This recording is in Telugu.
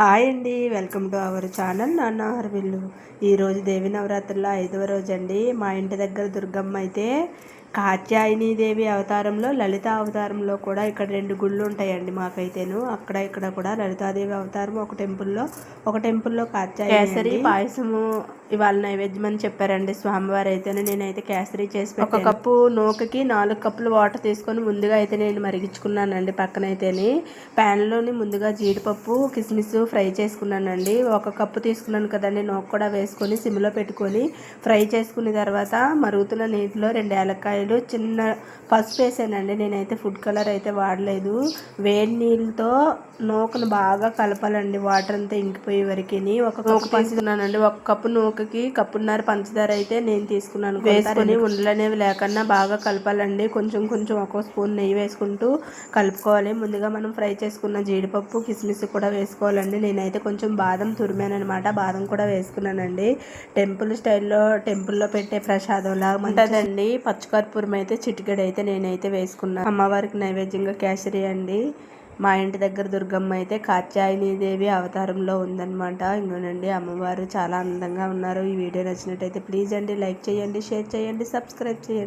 హాయ్ అండి. వెల్కమ్ టు అవర్ ఛానల్ నాన్న హర్విల్లు ఈరోజు దేవి నవరాత్రుల్లో ఐదవ రోజు అండి మా ఇంటి దగ్గర దుర్గమ్మ అయితే కాత్యాయని దేవి అవతారంలో లలిత అవతారంలో కూడా ఇక్కడ రెండు గుళ్ళు ఉంటాయండి మాకైతేను. అక్కడ ఇక్కడ కూడా లలితాదేవి అవతారం ఒక టెంపుల్లో ఒక టెంపుల్లో కాత్యాయని కేసరి పాయసము ఇవాళ నైవేద్యం అని చెప్పారండి స్వామివారు అయితేనే నేనైతే కేసరి చేసి ఒక కప్పు నూకకి నాలుగు కప్పులు వాటర్ తీసుకొని ముందుగా అయితే నేను మరిగించుకున్నానండి పక్కనైతేని. ప్యాన్లోని ముందుగా జీడిపప్పు కిస్మిస్ ఫ్రై చేసుకున్నానండి. ఒక కప్పు తీసుకున్నాను కదండి నూక కూడా వేసుకొని సిమ్లో పెట్టుకొని ఫ్రై చేసుకున్న తర్వాత మరుగుతున్న నీటిలో రెండు ఏలక్కాయలు చిన్న పసుపు వేసానండి. నేనైతే ఫుడ్ కలర్ అయితే వాడలేదు. వేడి నీళ్ళతో నూకను బాగా కలపాలండి. వాటర్ అంతా ఇంకిపోయే వరకు ఒక కప్పు తీసుకున్నానండి. ఒక కప్పు నూకకి కప్పున్నర పంచదార అయితే నేను తీసుకున్నాను. వేసుకొని ఉండలు అనేవి లేకుండా బాగా కలపాలండి. కొంచెం కొంచెం ఒక్కో స్పూన్ నెయ్యి వేసుకుంటూ కలుపుకోవాలి. ముందుగా మనం ఫ్రై చేసుకున్న జీడిపప్పు కిస్మిస్ కూడా వేసుకోవాలండి. నేనైతే కొంచెం బాదం తురిమానమాట బాదం కూడా వేసుకున్నానండి. టెంపుల్ స్టైల్లో టెంపుల్లో పెట్టే ప్రసాదం లాగా ఉంటుందండి. పచ్చకర్పూరం అయితే చిటికెడు అయితే నేనైతే వేసుకున్నాను అమ్మవారికి నైవేద్యంగా కేసరి అండి. మా ఇంటి దగ్గర దుర్గమ్మ అయితే కాత్యాయని దేవి అవతారంలో ఉందన్నమాట. ఇంకోనండి అమ్మవారు చాలా అందంగా ఉన్నారు. ఈ వీడియో నచ్చినట్టయితే ప్లీజ్ అండి లైక్ చేయండి షేర్ చేయండి సబ్స్క్రైబ్ చేయండి.